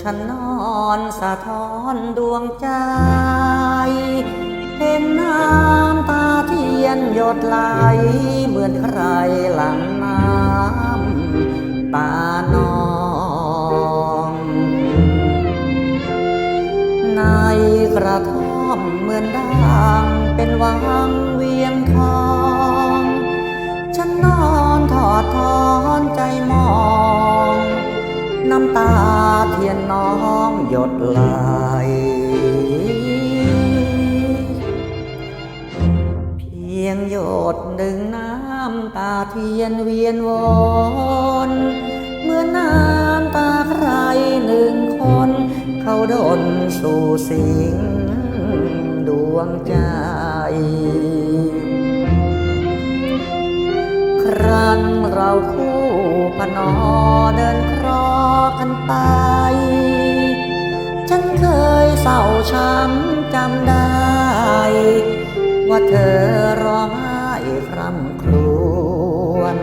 ฉันนอนสะท้อนดวงใจ เห็นน้ำตาเทียนหยดไหลเหมือนใครหลั่งน้ำตานองในกระท่อมเหมือนดังเป็นวังเวียงทองฉันนอนถอดทอนใจมอง น้ำตาเทียนน้องหยดไหลเพียงหยดหนึ่งน้ำตาเทียนเวียนวนเมื่อน้ำตาใครหนึ่งคน เขาดนสู่สิงดวงใจครั้นเราคู่ พนอเดินครอกันไป ฉันเคยเศร้าช้ำจำได้ ว่าเธอร้องไห้คร่ำครวญ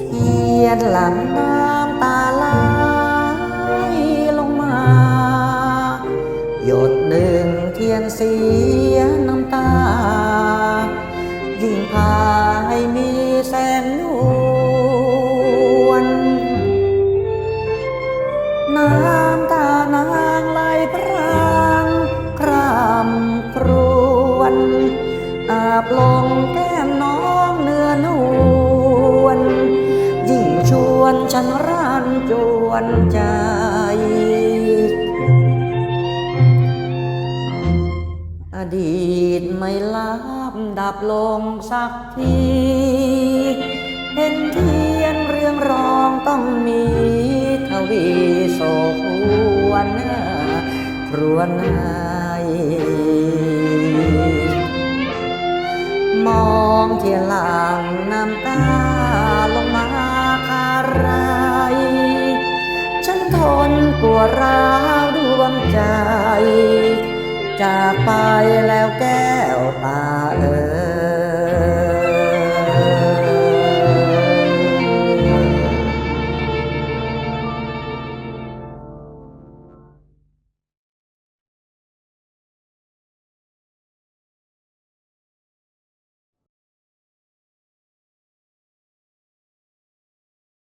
เทียนหลังน้า แสงนวลน้ำตานางไหลพรางครำครวนอาบลงแก้มน้องเนื้อนวลยิ่งชวนฉันรันจวนใจ อดีตไม่ลับดับลงสักที เห็นเทียนเรื่องรองต้องมีทวีโศกหวนครวนให้มองเทียนหลังน้ำตาลงมาคารายฉันทนปวดร้าวดวงใจ จากไปแล้วแก้วตาเอ๋ย